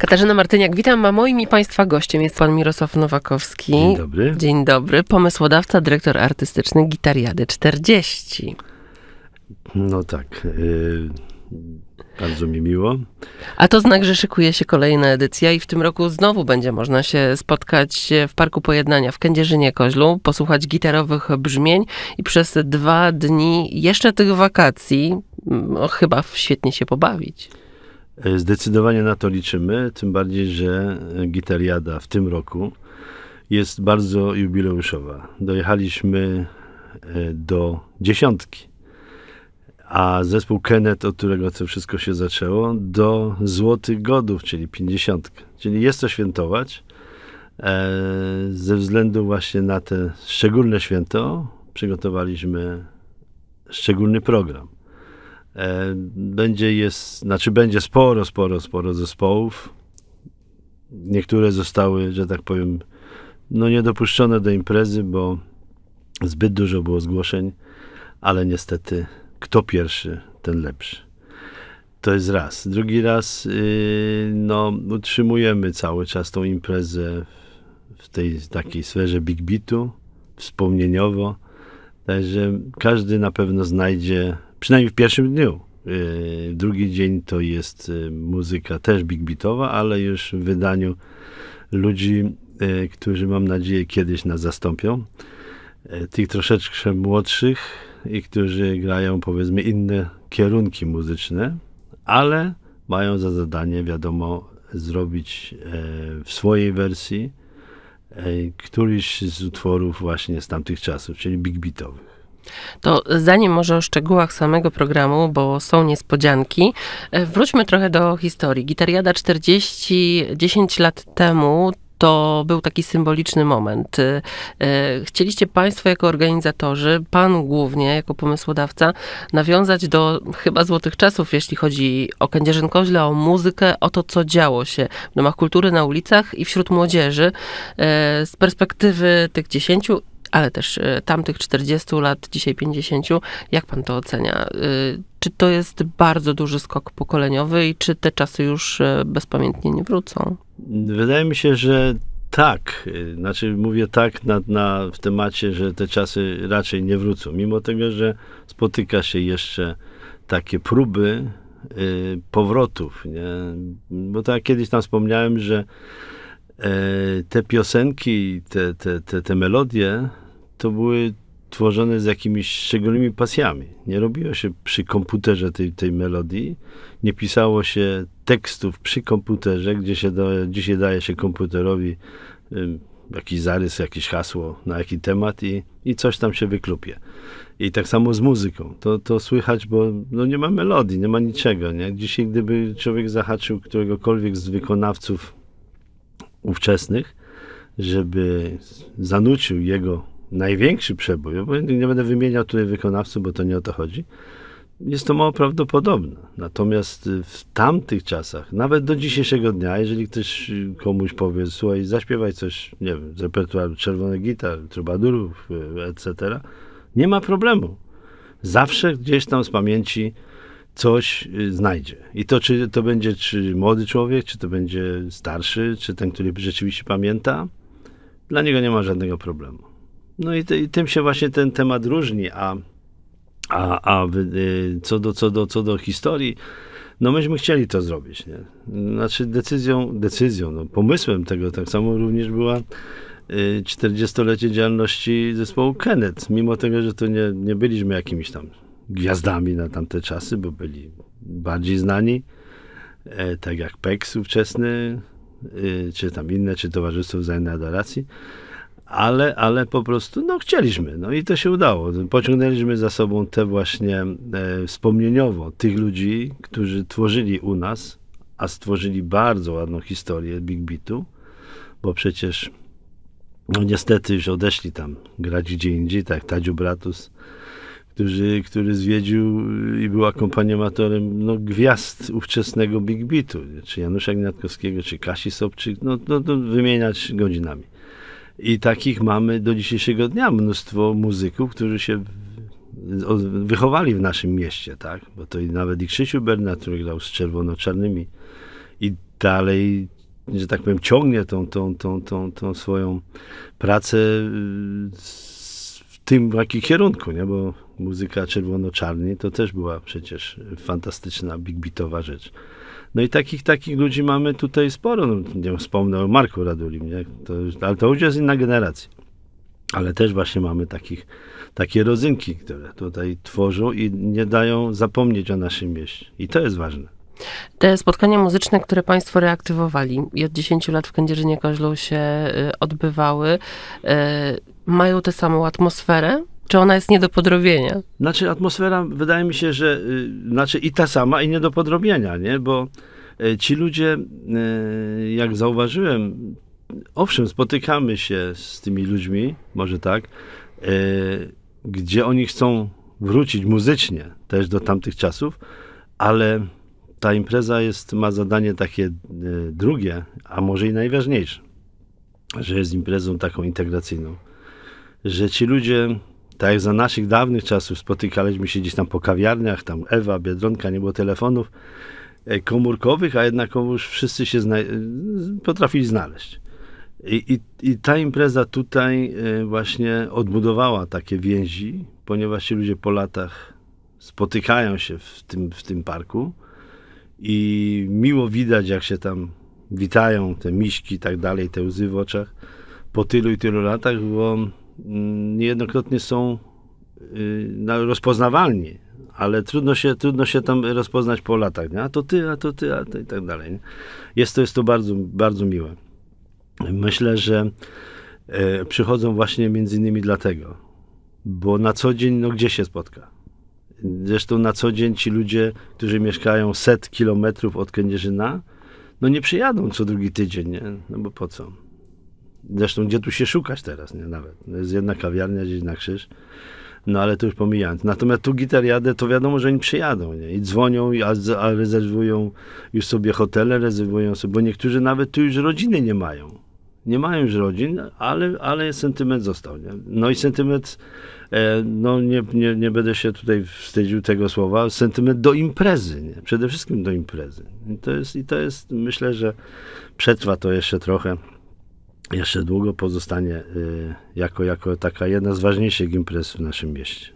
Katarzyna Martyniak, witam. A moim i Państwa gościem jest pan Mirosław Nowakowski. Dzień dobry. Dzień dobry. Pomysłodawca, dyrektor artystyczny Gitariady 40. No tak. y, bardzo mi miło. A to znak, że szykuje się kolejna edycja i w tym roku znowu będzie można się spotkać w Parku Pojednania w Kędzierzynie-Koźlu, posłuchać gitarowych brzmień i przez dwa dni jeszcze tych wakacji no, chyba świetnie się pobawić. Y, Zdecydowanie na to liczymy, tym bardziej, że Gitariada w tym roku jest bardzo jubileuszowa. Dojechaliśmy y, do dziesiątki, a zespół Kenneth, od którego to wszystko się zaczęło, do złotych godów, czyli pięćdziesiątkę. Czyli jest to świętować. E, Ze względu właśnie na te szczególne święto przygotowaliśmy szczególny program. E, Będzie jest, znaczy będzie sporo, sporo, sporo zespołów. Niektóre zostały, że tak powiem, no niedopuszczone do imprezy, bo zbyt dużo było zgłoszeń, ale niestety kto pierwszy, ten lepszy. To jest raz. Drugi raz, yy, no, utrzymujemy cały czas tą imprezę w- tej takiej sferze big beatu, wspomnieniowo. Także każdy na pewno znajdzie, przynajmniej w pierwszym dniu. Yy, drugi dzień to jest yy, muzyka też big beatowa, ale już w wydaniu ludzi, yy, którzy mam nadzieję kiedyś nas zastąpią. Tych troszeczkę młodszych i którzy grają powiedzmy inne kierunki muzyczne, ale mają za zadanie, wiadomo, zrobić w swojej wersji któryś z utworów właśnie z tamtych czasów, czyli big beatowych. To zanim może o szczegółach samego programu, bo są niespodzianki, e, wróćmy trochę do historii. Gitariada 40, 10 lat temu to był taki symboliczny moment. E, e, Chcieliście Państwo jako organizatorzy, Pan głównie jako pomysłodawca, nawiązać do chyba złotych czasów, jeśli chodzi o Kędzierzyn-Koźle, o muzykę, o to, co działo się w domach kultury, na ulicach i wśród młodzieży. Z perspektywy tych 10 ale też e, tamtych 40 lat, dzisiaj 50. Jak pan to ocenia? Y, Czy to jest bardzo duży skok pokoleniowy i czy te czasy już e, bezpamiętnie nie wrócą? Wydaje mi się, że tak. Znaczy mówię tak na, na, w temacie, że te czasy raczej nie wrócą. Mimo tego, że spotyka się jeszcze takie próby y, powrotów. Nie? Bo tak kiedyś tam wspomniałem, że e, te piosenki, te, te, te, te melodie to były tworzone z jakimiś szczególnymi pasjami. Nie robiło się przy komputerze tej, tej melodii, nie pisało się tekstów przy komputerze, gdzie się dzisiaj daje się komputerowi ym, jakiś zarys, jakieś hasło na jaki temat i, i coś tam się wyklupie. I tak samo z muzyką. To, to słychać, bo no nie ma melodii, nie ma niczego. Nie? Dzisiaj, gdyby człowiek zahaczył któregokolwiek z wykonawców ówczesnych, żeby zanucił jego największy przebój, nie będę wymieniał tutaj wykonawców, bo to nie o to chodzi, jest to mało prawdopodobne. Natomiast y, w tamtych czasach, nawet do dzisiejszego dnia, jeżeli ktoś y, komuś powie, słuchaj, zaśpiewaj coś, nie wiem, z repertuaru czerwonych gitar, trubadurów, y, etc., nie ma problemu. Zawsze gdzieś tam z pamięci coś y, znajdzie. I to, czy to będzie czy młody człowiek, czy to będzie starszy, czy ten, który rzeczywiście pamięta, dla niego nie ma żadnego problemu. No i, ty, i tym się właśnie ten temat różni, a, a, a y, co, do, co, do, co do historii, no myśmy chcieli to zrobić. Nie? Znaczy decyzją, decyzją, no, pomysłem tego tak samo również była y, 40-lecie działalności zespołu Kenneth. Mimo tego, że to nie, nie byliśmy jakimiś tam gwiazdami na tamte czasy, bo byli bardziej znani, e, tak jak PEX ówczesny, y, czy tam inne, czy Towarzystwo Wzajemnej Adoracji, ale, ale po prostu no, chcieliśmy, no i to się udało. Pociągnęliśmy za sobą te właśnie e, wspomnieniowo tych ludzi, którzy tworzyli u nas, a stworzyli bardzo ładną historię Big Beatu, bo przecież no niestety już odeszli tam grać gdzie indziej, tak Tadziu Bratus, który, który zwiedził i był akompaniatorem no, gwiazd ówczesnego Big Beatu, czy Janusza Gniatkowskiego, czy Kasi Sobczyk, no, no, no wymieniać godzinami. I takich mamy do dzisiejszego dnia mnóstwo muzyków, którzy się wychowali w naszym mieście, tak? Bo to i nawet i Krzysiu Bernat, który grał z czerwono-czarnymi i dalej, że tak powiem, ciągnie tą, tą, tą, tą, tą swoją pracę y, w tym w jakim kierunku, nie? bo muzyka czerwono-czarni to też była przecież fantastyczna, big beatowa rzecz. No i takich, takich ludzi mamy tutaj sporo. No, nie wspomnę o Marku Radulim, nie? To, ale to już jest inna generacja. Ale też właśnie mamy takich, takie rodzynki, które tutaj tworzą i nie dają zapomnieć o naszym mieście. I to jest ważne. Te spotkania muzyczne, które Państwo reaktywowali i od 10 lat w Kędzierzynie Koźlu się y, odbywały, y, mają tę samą atmosferę? Czy ona jest nie do podrobienia? Znaczy atmosfera wydaje mi się, że y, znaczy i ta sama i nie do podrobienia, nie? Bo y, ci ludzie, y, jak zauważyłem, owszem, spotykamy się z tymi ludźmi, może tak, gdzie oni chcą wrócić muzycznie też do tamtych czasów, ale ta impreza jest, ma zadanie takie drugie, a może i najważniejsze, że jest imprezą taką integracyjną, że ci ludzie tak jak za naszych dawnych czasów spotykaliśmy się gdzieś tam po kawiarniach, tam Ewa, Biedronka, nie było telefonów e, komórkowych, a jednakowoż wszyscy się zna- potrafili znaleźć. I, i, I ta impreza tutaj e, właśnie odbudowała takie więzi, ponieważ ci ludzie po latach spotykają się w tym, w tym parku i miło widać, jak się tam witają te miśki i tak dalej, te łzy w oczach po tylu i tylu latach, bo niejednokrotnie są y, rozpoznawalni, ale trudno się, trudno się tam rozpoznać po latach. Nie? A to ty, a to ty, a to i tak dalej. Jest to, jest to bardzo, bardzo miłe. Myślę, że e, przychodzą właśnie między innymi dlatego, bo na co dzień, no gdzie się spotka? Zresztą na co dzień ci ludzie, którzy mieszkają set kilometrów od Kędzierzyna, no nie przyjadą co drugi tydzień, nie? No bo po co? Zresztą gdzie tu się szukać teraz, nie? Nawet. Jest jedna kawiarnia gdzieś na krzyż. No ale to już pomijając. Natomiast tu gitariadę, to wiadomo, że oni przyjadą, nie? I dzwonią, a, a rezerwują już sobie hotele, rezerwują sobie, bo niektórzy nawet tu już rodziny nie mają. Nie mają już rodzin, ale, ale sentyment został, nie? No i sentyment, e, no nie, nie, nie będę się tutaj wstydził tego słowa, sentyment do imprezy, nie? Przede wszystkim do imprezy. I to jest, i to jest myślę, że przetrwa to jeszcze trochę jeszcze długo pozostanie y, jako, jako taka jedna z ważniejszych imprez w naszym mieście.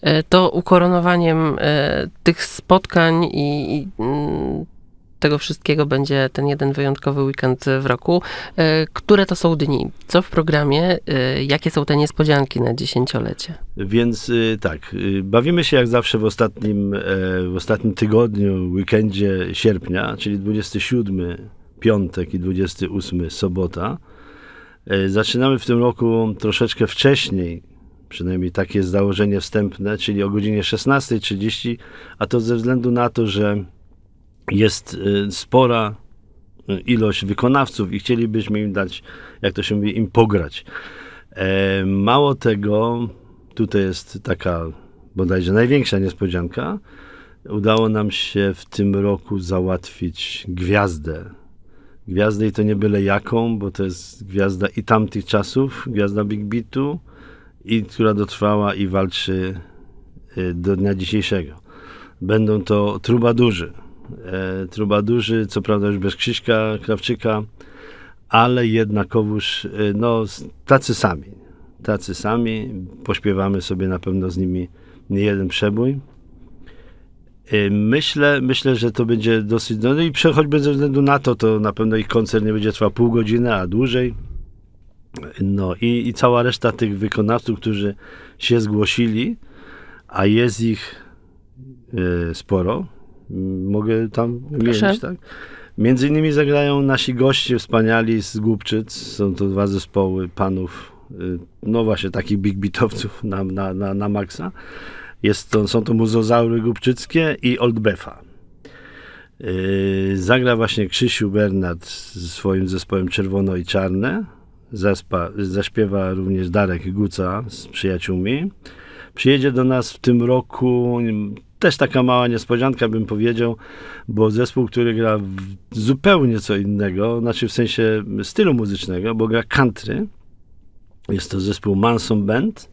E, To ukoronowaniem e, tych spotkań i, mm, tego wszystkiego będzie ten jeden wyjątkowy weekend w roku. E, Które to są dni? Co w programie? Jakie są te niespodzianki na dziesięciolecie? Więc y, tak, y, bawimy się jak zawsze w ostatnim, w ostatnim tygodniu, weekendzie sierpnia, czyli 27 piątek i 28 sobota. E, Zaczynamy w tym roku troszeczkę wcześniej, przynajmniej takie jest założenie wstępne, czyli o godzinie 16.30, a to ze względu na to, że jest y, spora y, ilość wykonawców i chcielibyśmy im dać, jak to się mówi, im pograć. E, Mało tego, tutaj jest taka bodajże największa niespodzianka. Udało nam się w tym roku załatwić gwiazdę. Gwiazdę i to nie byle jaką, bo to jest gwiazda i tamtych czasów, gwiazda Big Beatu, i która dotrwała i walczy y, do dnia dzisiejszego. Będą to trubadurzy. E, trubadurzy, co prawda już bez Krzyśka Krawczyka, ale jednakowoż y, no, tacy sami. Tacy sami. Pośpiewamy sobie na pewno z nimi nie jeden przebój. Y, Myślę, myślę, że to będzie dosyć. No i prze- choćby ze względu na to, to na pewno ich koncert nie będzie trwał pół godziny, a dłużej. No i, i cała reszta tych wykonawców, którzy się zgłosili, a jest ich y, sporo. Mogę tam mieć, tak? Między innymi zagrają nasi goście wspaniali z Głubczyc. Są to dwa zespoły panów, y, no właśnie takich big beatowców na, na, na, na maksa. Jest to, są to muzozaury głubczyckie i Old Befa. Yy, zagra właśnie Krzysiu Bernard ze swoim zespołem Czerwono i Czarne. Zespa, zaśpiewa również Darek Guca z przyjaciółmi. Przyjedzie do nas w tym roku też taka mała niespodzianka, bym powiedział, bo zespół, który gra zupełnie co innego, znaczy w sensie stylu muzycznego, bo gra country. Jest to zespół Manson Band.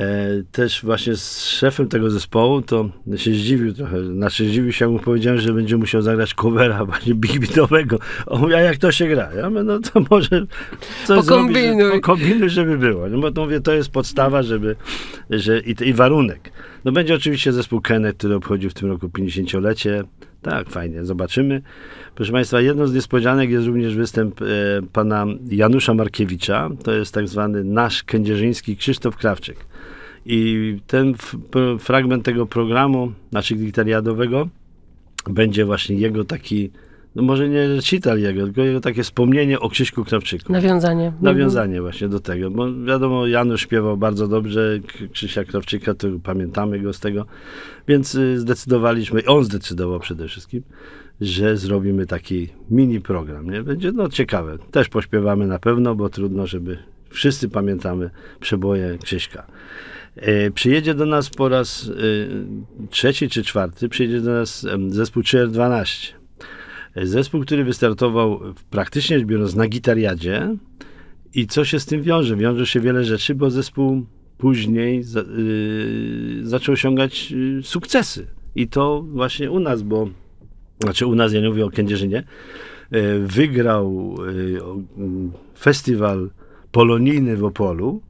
E, też właśnie z szefem tego zespołu, to się zdziwił trochę. Znaczy zdziwił się, jak mu powiedziałem, że będzie musiał zagrać covera właśnie big beatowego. On mówi, a jak to się gra? Ja mówię, no to może coś Pokombinuj. zrobić, pokombinuj, żeby było. No bo to mówię, to jest podstawa, żeby, że i, i warunek. No będzie oczywiście zespół Kenneth, który obchodził w tym roku 50-lecie. Tak, fajnie, zobaczymy. Proszę Państwa, jedną z niespodzianek jest również występ e, pana Janusza Markiewicza. To jest tak zwany nasz kędzierzyński Krzysztof Krawczyk. I ten fragment tego programu, znaczy gitariadowego, będzie właśnie jego taki, no może nie recital jego, tylko jego takie wspomnienie o Krzyśku Krawczyku. Nawiązanie. Nawiązanie właśnie do tego, bo wiadomo, Janusz śpiewał bardzo dobrze, Krzysia Krawczyka, to pamiętamy go z tego, więc y, zdecydowaliśmy, on zdecydował przede wszystkim, że zrobimy taki mini program, nie? Będzie no ciekawe, też pośpiewamy na pewno, bo trudno, żeby wszyscy pamiętamy przeboje Krzyśka. E, Przyjedzie do nas po raz e, trzeci czy czwarty, przyjedzie do nas zespół 3R12. Zespół, który wystartował praktycznie biorąc na gitariadzie i co się z tym wiąże? Wiąże się wiele rzeczy, bo zespół później za, y, zaczął osiągać y, sukcesy. I to właśnie u nas, bo znaczy u nas, ja nie mówię o Kędzierzynie, e, wygrał mm, festiwal polonijny w Opolu.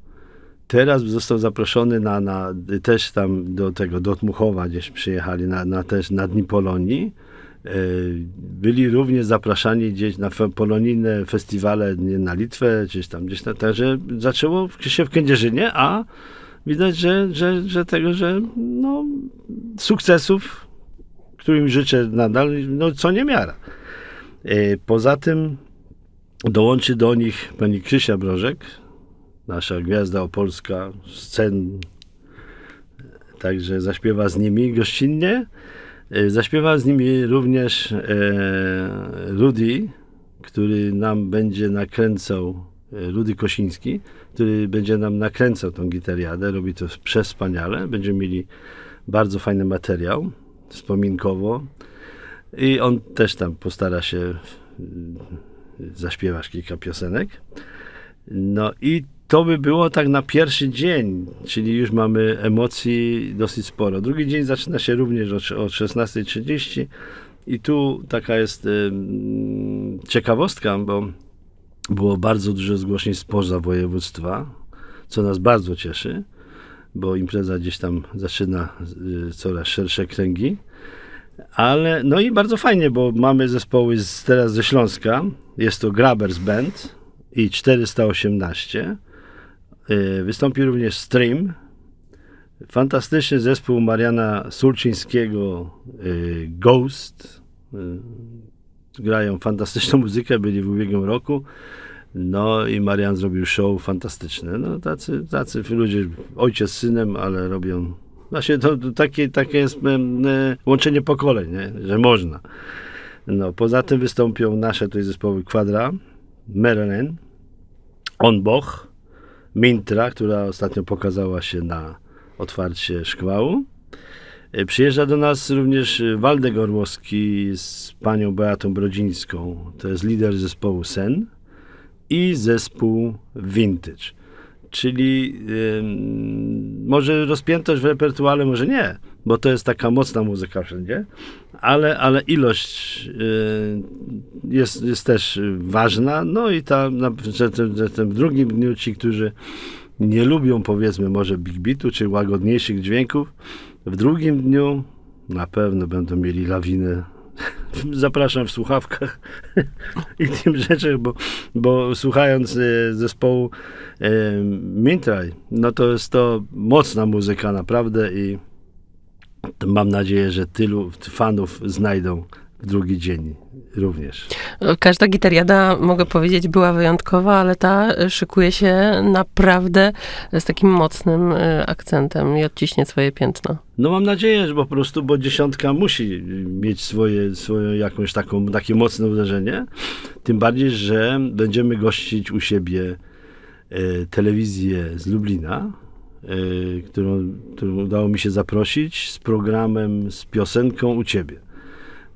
Teraz został zaproszony na, na też tam do tego, do Tmuchowa gdzieś przyjechali na, na też na Dni Polonii. E, Byli również zapraszani gdzieś na polonijne festiwale nie, na Litwę, gdzieś tam, gdzieś tam. Także zaczęło się w Kędzierzynie, a widać, że, że, że tego, że no, sukcesów, którym życzę nadal, no co niemiara. E, Poza tym dołączy do nich pani Krysia Brożek, nasza gwiazda opolska, scen, także zaśpiewa z nimi gościnnie. E, Zaśpiewa z nimi również e, Rudy, który nam będzie nakręcał, e, Rudy Kosiński, który będzie nam nakręcał tą gitariadę, robi to przespaniale. Będziemy mieli bardzo fajny materiał, wspominkowo. I on też tam postara się zaśpiewać kilka piosenek. No i to by było tak na pierwszy dzień, czyli już mamy emocji dosyć sporo. Drugi dzień zaczyna się również od 16.30 i tu taka jest ym, ciekawostka, bo było bardzo dużo zgłoszeń spoza województwa, co nas bardzo cieszy, bo impreza gdzieś tam zaczyna y, coraz szersze kręgi. Ale, no i bardzo fajnie, bo mamy zespoły z, teraz ze Śląska. Jest to Grabbers Band i 418. Y, Wystąpi również Stream. Fantastyczny zespół Mariana Sulczyńskiego y, Ghost. Y, Grają fantastyczną muzykę, byli w ubiegłym roku. No i Marian zrobił show fantastyczne. No tacy, tacy ludzie, ojciec z synem, ale robią Właśnie to, to takie, takie jest łączenie pokoleń, nie? że można. No, poza tym wystąpią nasze tutaj zespoły Quadra, Merlin, Onboch, Mintra, która ostatnio pokazała się na otwarcie szkłału. E, Przyjeżdża do nas również e, Waldek Orłowski z panią Beatą Brodzińską. To jest lider zespołu Sen i zespół Vintage. Czyli ym, może rozpiętość w repertuale, może nie, bo to jest taka mocna muzyka wszędzie, ale, ale ilość y, jest, jest też ważna. No i ta, na, tym- tym drugim dniu ci, którzy nie lubią powiedzmy może big beatu czy łagodniejszych dźwięków, w drugim dniu na pewno będą mieli lawinę. Zapraszam w słuchawkach i tym rzeczach, bo, bo słuchając e, zespołu e, Mintraj, no to jest to mocna muzyka naprawdę i mam nadzieję, że tylu fanów znajdą w drugi dzień również. Każda gitariada, mogę powiedzieć, była wyjątkowa, ale ta szykuje się naprawdę z takim mocnym e, akcentem i odciśnie swoje piętno. No mam nadzieję, że po prostu, bo dziesiątka musi mieć swoje, swoją jakąś taką, takie mocne uderzenie. Tym bardziej, że będziemy gościć u siebie e, telewizję z Lublina, którą, którą udało mi się zaprosić z programem, z piosenką u ciebie.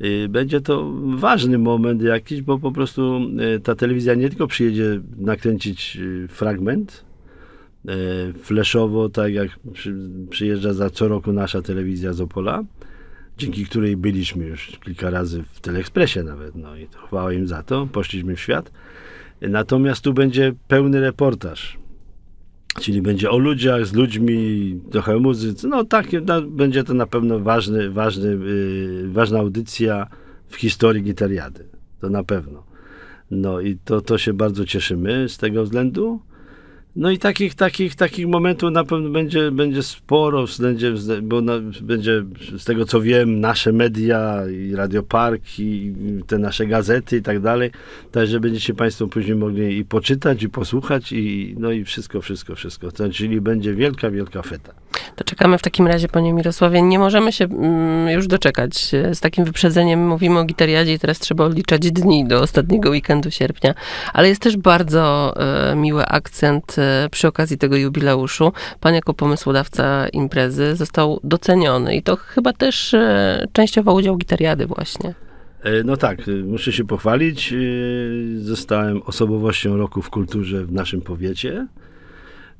E, Będzie to ważny moment jakiś, bo po prostu e, ta telewizja nie tylko przyjedzie nakręcić fragment, fleszowo, tak jak przy, przyjeżdża za co roku nasza telewizja z Opola, dzięki której byliśmy już kilka razy w Teleekspresie nawet, no i chwała im za to, poszliśmy w świat. Natomiast tu będzie pełny reportaż, czyli będzie o ludziach, z ludźmi, trochę o muzyce, no tak, no, będzie to na pewno ważny, ważny, yy, ważna audycja w historii gitariady, to na pewno. No i to, to się bardzo cieszymy z tego względu. No i takich, takich, takich momentów na pewno będzie, będzie sporo, będzie, bo na, będzie z tego co wiem, nasze media i Radio Park i te nasze gazety i tak dalej, także będziecie Państwo później mogli i poczytać, i posłuchać i no i wszystko, wszystko, wszystko. To, czyli będzie wielka, wielka feta. Czekamy w takim razie, panie Mirosławie. Nie możemy się mm, już doczekać. Z takim wyprzedzeniem mówimy o gitariadzie i teraz trzeba odliczać dni do ostatniego weekendu sierpnia. Ale jest też bardzo e, miły akcent e, przy okazji tego jubileuszu. Pan jako pomysłodawca imprezy został doceniony i to chyba też e, częściowo udział gitariady właśnie. E, No tak, muszę się pochwalić. Zostałem osobowością roku w kulturze w naszym powiecie.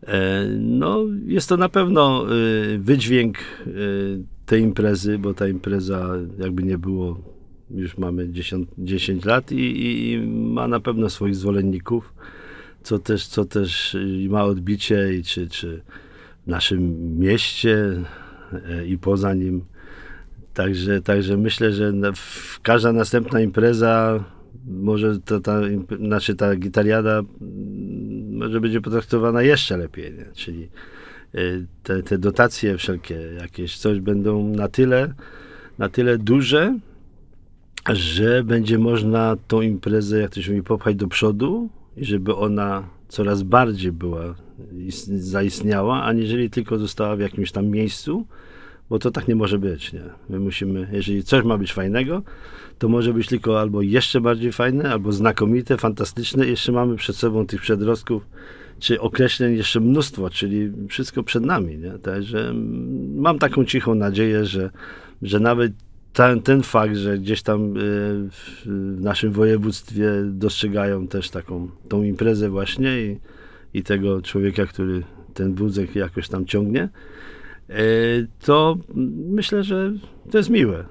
E, No, jest to na pewno y, wydźwięk y, tej imprezy, bo ta impreza, jakby nie było, już mamy 10, 10 lat i, i, i ma na pewno swoich zwolenników, co też, co też ma odbicie i czy, czy w naszym mieście e, i poza nim. Także, także myślę, że każda następna impreza może ta, ta, znaczy ta gitariada może będzie potraktowana jeszcze lepiej, nie? czyli y, te, te dotacje wszelkie jakieś coś będą na tyle, na tyle duże, że będzie można tą imprezę, jak to się mówi, popchać do przodu i żeby ona coraz bardziej była, is- zaistniała, aniżeli tylko została w jakimś tam miejscu, bo to tak nie może być, nie? My musimy, jeżeli coś ma być fajnego, to może być tylko albo jeszcze bardziej fajne, albo znakomite, fantastyczne. Jeszcze mamy przed sobą tych przedrostków, czy określeń jeszcze mnóstwo, czyli wszystko przed nami, nie? Także mm, mam taką cichą nadzieję, że, że nawet ten, ten fakt, że gdzieś tam y, w naszym województwie dostrzegają też taką tą imprezę właśnie i, i tego człowieka, który ten wózek jakoś tam ciągnie, to myślę, że to jest miłe.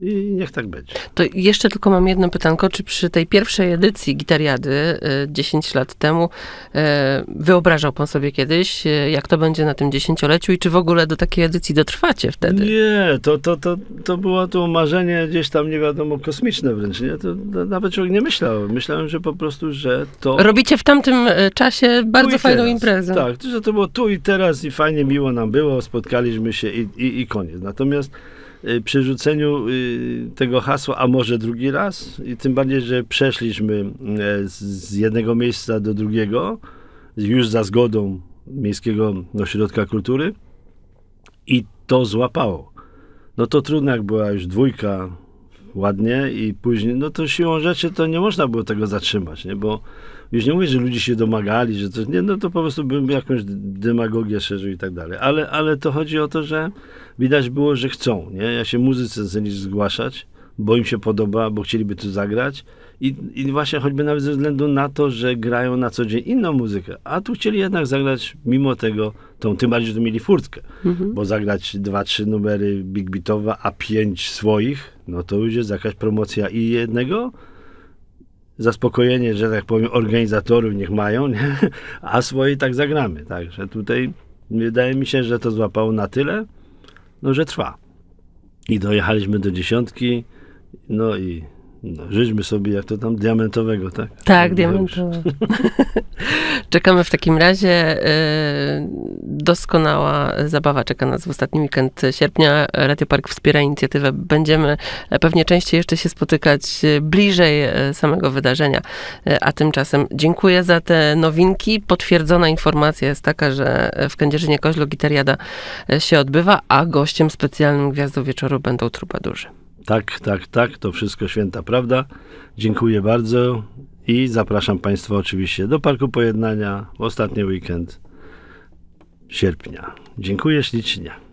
I niech tak będzie. To jeszcze tylko mam jedno pytanko. Czy przy tej pierwszej edycji Gitariady e, 10 lat temu e, wyobrażał pan sobie kiedyś, e, jak to będzie na tym dziesięcioleciu i czy w ogóle do takiej edycji dotrwacie wtedy? Nie, to, to, to, to było to marzenie gdzieś tam nie wiadomo kosmiczne wręcz, nie? To, nawet człowiek nie myślał. Myślałem, że po prostu, że to... Robicie w tamtym e, czasie bardzo fajną teraz. imprezę. Tak, że to było tu i teraz i fajnie, miło nam było, spotkaliśmy się i, i, i koniec. Natomiast przy rzuceniu y, tego hasła, a może drugi raz, i tym bardziej, że przeszliśmy z, z jednego miejsca do drugiego, już za zgodą Miejskiego Ośrodka Kultury i to złapało. No to trudno, jak była już dwójka ładnie i później, no to siłą rzeczy to nie można było tego zatrzymać, nie? Bo już nie mówię, że ludzie się domagali, że coś, nie, no to po prostu bym jakąś demagogię szerzył i tak dalej. Ale, ale to chodzi o to, że widać było, że chcą, nie? Ja się muzyce zaczęli zgłaszać, bo im się podoba, bo chcieliby tu zagrać i, i właśnie choćby nawet ze względu na to, że grają na co dzień inną muzykę, a tu chcieli jednak zagrać mimo tego tą, tym bardziej, że tu mieli furtkę, Mhm. bo zagrać dwa, trzy numery big beatowe, a pięć swoich, no to już jest jakaś promocja i jednego, zaspokojenie, że tak powiem, organizatorów niech mają, nie? a swoje tak zagramy. Także tutaj wydaje mi się, że to złapało na tyle, no, że trwa. I dojechaliśmy do dziesiątki, no i no, żyćmy sobie, jak to tam, diamentowego, tak? Tak, No diamentowe. Czekamy w takim razie. e, Doskonała zabawa czeka nas w ostatni weekend sierpnia. Radio Park wspiera inicjatywę. Będziemy pewnie częściej jeszcze się spotykać e, bliżej e, samego wydarzenia. A tymczasem dziękuję za te nowinki. Potwierdzona informacja jest taka, że w Kędzierzynie Koźlo Gitariada e, się odbywa, a gościem specjalnym Gwiazdą Wieczoru będą trubadurzy. Tak, tak, tak, to wszystko święta prawda. Dziękuję bardzo i zapraszam Państwa oczywiście do Parku Pojednania w ostatni weekend sierpnia. Dziękuję ślicznie.